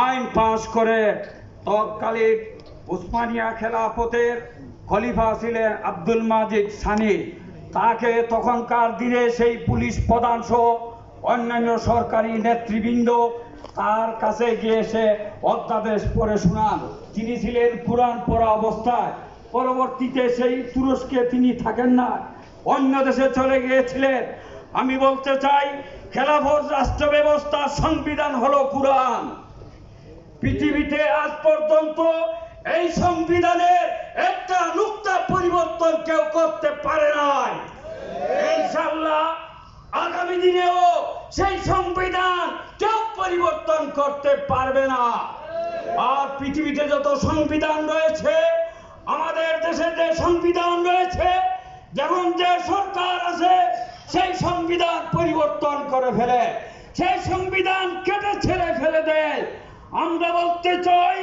আইন পাশ করে তৎকালীন উসমানিয়া খেলাফতের খলিফা ছিলেন আব্দুল মাজিদ সানি। তাকে তখনকার দিনে সেই পুলিশ প্রধান সহ অন্যান্য সরকারি নেতৃবৃন্দ তার কাছে গিয়ে সে অধ্যাদেশ পড়ে শোনান। তিনি ছিলেন পুরাণ পড়া অবস্থায়। পরবর্তীতে সেই তুরস্কে তিনি থাকেন না। অন্য দেশে চলে গিয়েছিলেন। আমি বলতে চাই, খেলাফত রাষ্ট্র ব্যবস্থার সংবিধান হলো কুরআন। পৃথিবীতে আজ পর্যন্ত এই সংবিধানের একটা নুক্তা পরিবর্তন কেউ করতে পারে নাই। ইনশাল্লাহ আগামী দিনেও সেই সংবিধান কেউ পরিবর্তন করতে পারবে না। আর পৃথিবীতে যত সংবিধান রয়েছে, আমাদের দেশে যে সংবিধান রয়েছে, যেমন যে সরকার আছে, সেই সংবিধান পরিবর্তন করে ফেলে। সেই সংবিধান কেটে ছেড়ে ফেলে দেয় আমরা বলতে চাই,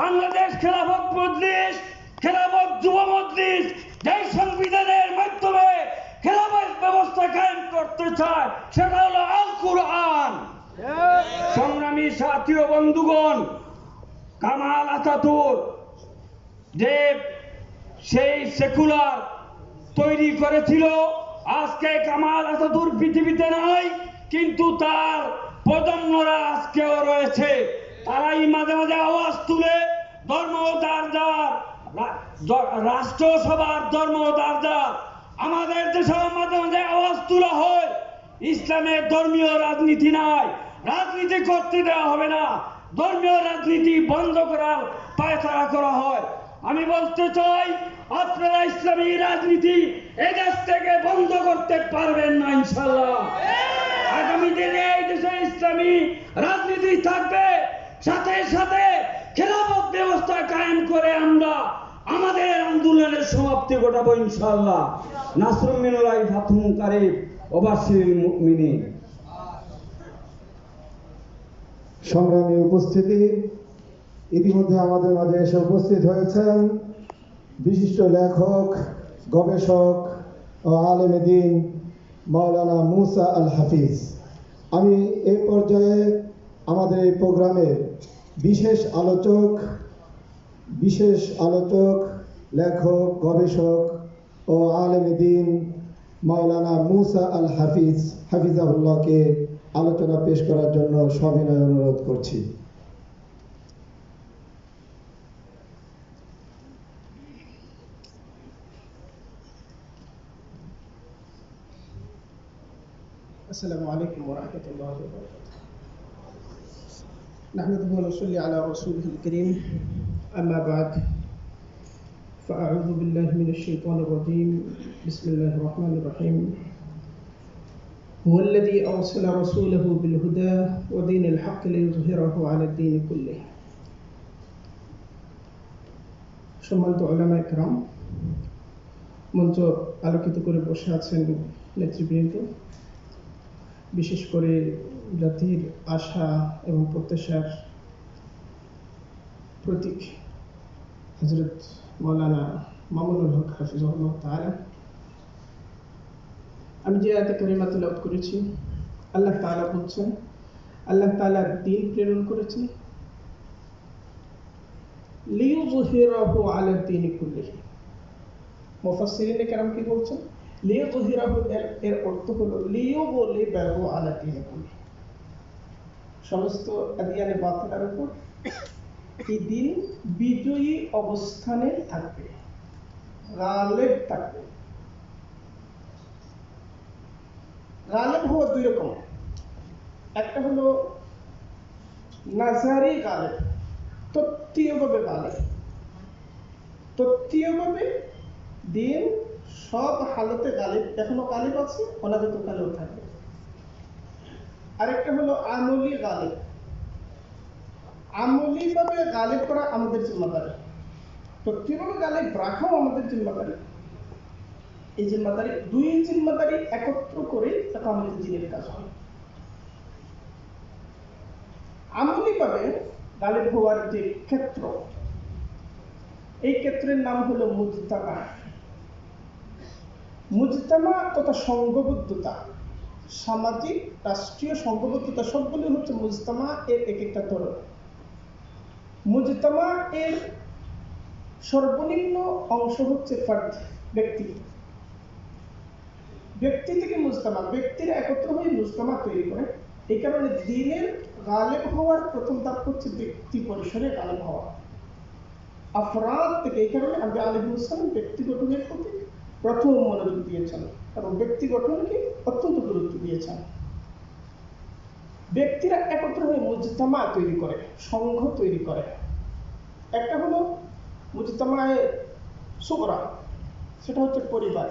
বাংলাদেশ খেলাফত মজলিস, খেলাফত যুব মজলিস, যেই সংবিধানের মাধ্যমে খেলাফত ব্যবস্থা কায়েম করতে চায়, সেটা হলো আল কুরআন সংগ্রামী সাথী ও বন্ধুগণ, কামাল আতাতুর, যে সেই সেকুলার তৈরি করেছিল, আজকে কামাল আতাতুর পৃথিবীতে নাই, কিন্তু তার প্রজন্মরা আজকেও রয়েছে। তারাই মাঝে মাঝে আওয়াজ তুলে ধর্ম ধর্মদার যার রাষ্ট্রসভার ধর্মদার যার আমাদের দেশে মাঝে মাঝে আওয়াজ তোলা হয় ইসলামের ধর্মীয় রাজনীতি নাই, রাজনীতি করতে দেওয়া হবে না। ধর্মীয় রাজনীতি বন্ধ করার পায়তারা করা হয়। আমি বলতে চাই, আপনারা ইসলামী রাজনীতি এদেশ থেকে বন্ধ করতে পারবেন না ইনশাল্লাহ আগামী দিনে এই দেশে ইসলামী রাজনীতি থাকবে। সাথে সাথে খেলাফত ব্যবস্থা কায়েম করে আমরা আমাদের আন্দোলনের সমাপ্তি ঘটাবো ইনশাল্লাহ নাসরুম মিনুল্লাহ ফাতুম কারিব ওবাসির মুমিনিন। সংগ্রামী উপস্থিতি, ইতিমধ্যে আমাদের মাঝে এসে উপস্থিত হয়েছেন বিশিষ্ট লেখক, গবেষক ও আলেমে দিন মাওলানা মুসা আল হাফিজ। আমি এই পর্যায়ে আমাদের এই প্রোগ্রামে বিশেষ আলোচক বিশেষ আলোচক, লেখক, গবেষক ও আলমদিন মৌলানা মুসা আল হাফিজ হাফিজাহুল্লাহকে আলোচনা পেশ করার জন্য সবিনয় অনুরোধ করছি। আসসালামু আলাইকুম ওরহমতুল্লাহ نحمده ونصلي على رسوله الكريم أما بعد فأعوذ بالله من الشيطان الرجيم بسم الله الرحمن الرحيم هو الذي أرسل رسوله بالهدى ودين الحق ليظهره على الدين كله সম্মানিত ওলামা একরাম মঞ্চ আলোকিত করে বসে আছেন নেতৃবৃন্দ বিশেষ করে জাতির আশা এবং প্রত্যাশার প্রতীক হজরত মৌলানা মামুনুল হক হাফিজুল্লাহ তাআলা। আমি যে আয়াতে কারিমা তেলাওয়াত করেছি, আল্লাহ তাআলা বলছেন, আল্লাহ তালা দিন প্রেরণ করেছে করেছেন। লিইউযহিরাহু আলা দ্বীনি কুল্লিহি। মুফাসসিরিনে কেরাম কি বলছেন? লিইউযহিরাহু এর এর অর্থ হলো দ্বীনি কুল্লিহি সমস্ত আদিয়ানে উপর এই দিন বিজয়ী অবস্থানে থাকবে, গালেব থাকবে। গালেব হওয়া দুই রকম। একটা হলো নাজারি গালেব, তত্ত্বীয়ভাবে গালেব তত্ত্বীয়ভাবে দিন সব হালতে গালিব, এখনও গালিব আছে? অনাগত কালেও থাকবে আরেকটা হলো আমলি গালিব। আমলিভাবে গালিব করা আমাদের জিম্মাদারি। তো তত্ত্বীয়ভাবে গালিব রাখাও আমাদের জিম্মাদারি। এই জিম্মাদারি, দুই জিম্মাদারি একত্র করে তখন আমাদের জিনের কাজ হয়। আমলিভাবে গালিব হওয়ার যে ক্ষেত্র, এই ক্ষেত্রের নাম হলো মুজতামা মুজতামা তথা সংঘবদ্ধতা সামাজিক, রাষ্ট্রীয় সংঘবদ্ধতা সবগুলি হচ্ছে মুজতামা এর এক একটা ধরন। মুজতামা এর সর্বনিম্ন অংশ হচ্ছে ফার্দ, ব্যক্তি। ব্যক্তি থেকে মুজতামা, ব্যক্তিরা একত্র হয়ে মুজতামা তৈরি করে। এই কারণে দিনের গালেব হওয়ার প্রথম ধাপ হচ্ছে ব্যক্তি পরিসরে গালেব হওয়া। আফরাদ থেকে এই কারণে আবি আলহিমুসালাম ব্যক্তি গঠনের প্রতি প্রথম মনোযোগ দিয়েছেন এবং ব্যক্তি গঠনকে অত্যন্ত গুরুত্ব দিয়েছেন ব্যক্তিরা একত্র হয়ে মুজতামা তৈরি করে, সংঘ তৈরি করে। একটা হলো মুজতামায় সুগরা সেটা হচ্ছে পরিবার।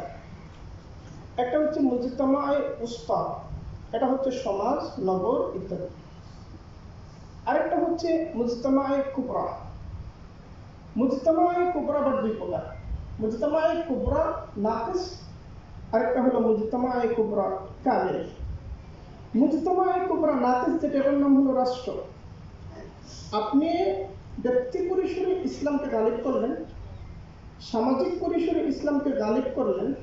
একটা হচ্ছে মুজতামায় উস্তা এটা হচ্ছে সমাজ, নগর ইত্যাদি। আরেকটা হচ্ছে মুজতামায় কুবরা। মুজতামায় কুবরা বা দুই প্রকার। আরেকটা হলো কুবরা কুবরা নাম হলো রাষ্ট্র। আপনি ব্যক্তি পরিসরে ইসলামকে গালিব করলেন, সামাজিক পরিসরে ইসলামকে গালিব করলেন,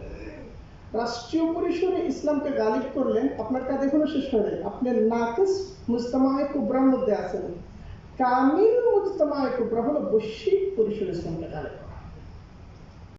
রাষ্ট্রীয় পরিসরে ইসলামকে গালিব করলেন, আপনার কাজ এখনও শেষ হয়ে যায় আপনি নাকিস মুজতামায় কুবরার মধ্যে আছেন। কামিল মুজতামায় কুবরা হলো বৈশ্বিক পরিসরে ইসলামকে গালিব করা।